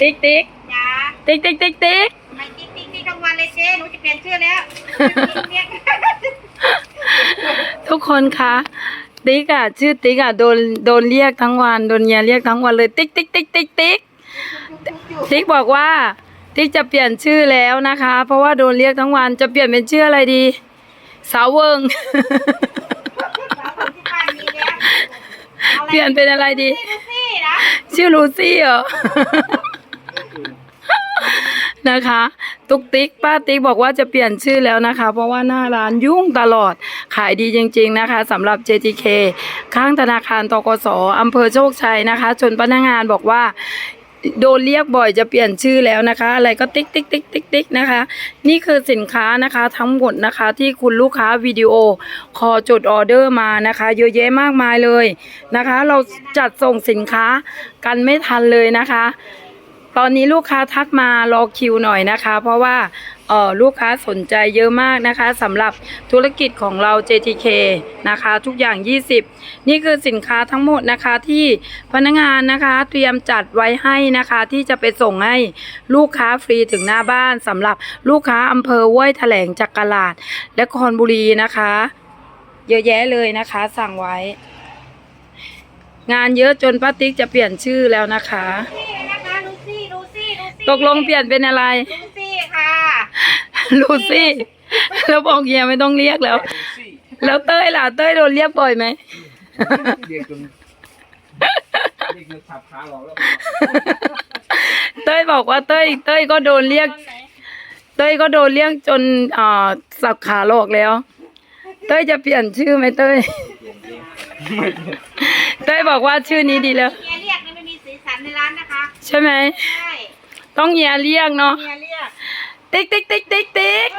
ติ๊กติ๊กจ้าติ๊กติ๊กติ๊กติ๊กไม่ติ๊กติ๊กติ๊กทั้งวันเลยเจ๊หนูจะเปลี่ยนชื่อแล้วเรียกทุกคนคะติ๊กอะชื่อติ๊กอะโดนโดนเรียกทั้งวันโดนเฮียเรียกทั้งวันเลยติ๊กติ๊กติ๊กติ๊กติ๊กติ๊กบอกว่าติ๊กจะเปลี่ยนชื่อแล้วนะคะ เพราะว่าโดนเรียกทั้งวันจะเปลี่ยนเป็นชื่ออะไรดี สาวเวิงที่บ้านมีแล้วเปลี่ยนเป็นอะไรดีดูสินะชื่อลูซี่เหรอ นะคะ ตุกติ๊กป้าติ๊กบอกว่าจะเปลี่ยนชื่อแล้วนะคะ เพราะว่าหน้าร้านยุ่งตลอดขายดีจริง ๆนะคะสำหรับ JTK ข้างธนาคารตกสอำเภอโชคชัยนะคะจนพนักงานบอกว่าโดนเรียกบ่อยจะเปลี่ยนชื่อแล้วนะคะ อะไรก็ติ๊กติ๊กติ๊กติ๊กติ๊กนะคะ นี่คือสินค้านะคะทั้งหมดนะคะที่คุณลูกค้าวิดีโอ คอจดออเดอร์มานะคะ เยอะแยะมากมายเลยนะคะ เราจัดส่งสินค้ากันไม่ทันเลยนะคะ ตอนนี้ลูกค้าทักมารอคิวหน่อยนะคะ เพราะว่าเออลูกค้าสนใจเยอะมากนะคะสำหรับธุรกิจของเรา JTK นะคะ ทุกอย่าง 20 นี่คือสินค้าทั้งหมดนะคะที่พนักงานนะคะ เตรียมจัดไว้ให้นะคะ ที่จะไปส่งให้ลูกค้าฟรีถึงหน้าบ้านสำหรับลูกค้าอำเภอห้วยแถลงจากกลาดและคอนบุรีนะคะ เยอะแยะเลยนะคะสั่งไว้ งานเยอะจนป้าติ๊กจะเปลี่ยนชื่อแล้วนะคะ ตกลงเปลี่ยนเป็นอะไรดูสิค่ะ ลูซี่แล้วบอกเฮียไม่ต้องเรียกแล้ว แล้วเต้ยล่ะ เต้ยโดนเรียกบ่อยไหมเรียกจนเรียกจนสับขาหลอกแล้วเต้ยบอกว่าเต้ย เต้ยก็โดนเรียก เต้ยก็โดนเรียกจนเอ่อสับขาหลอกแล้ว เต้ยจะเปลี่ยนชื่อไหมเต้ยเต้ยบอกว่าชื่อนี้ดีแล้วเมียเรียกนี่ไม่มีสีสันในร้านนะคะ ใช่ไหมใช่ ต้องเฮียเรียกเนาะเมียเรียกติ๊กติ๊กติ๊กติ๊กติ๊ก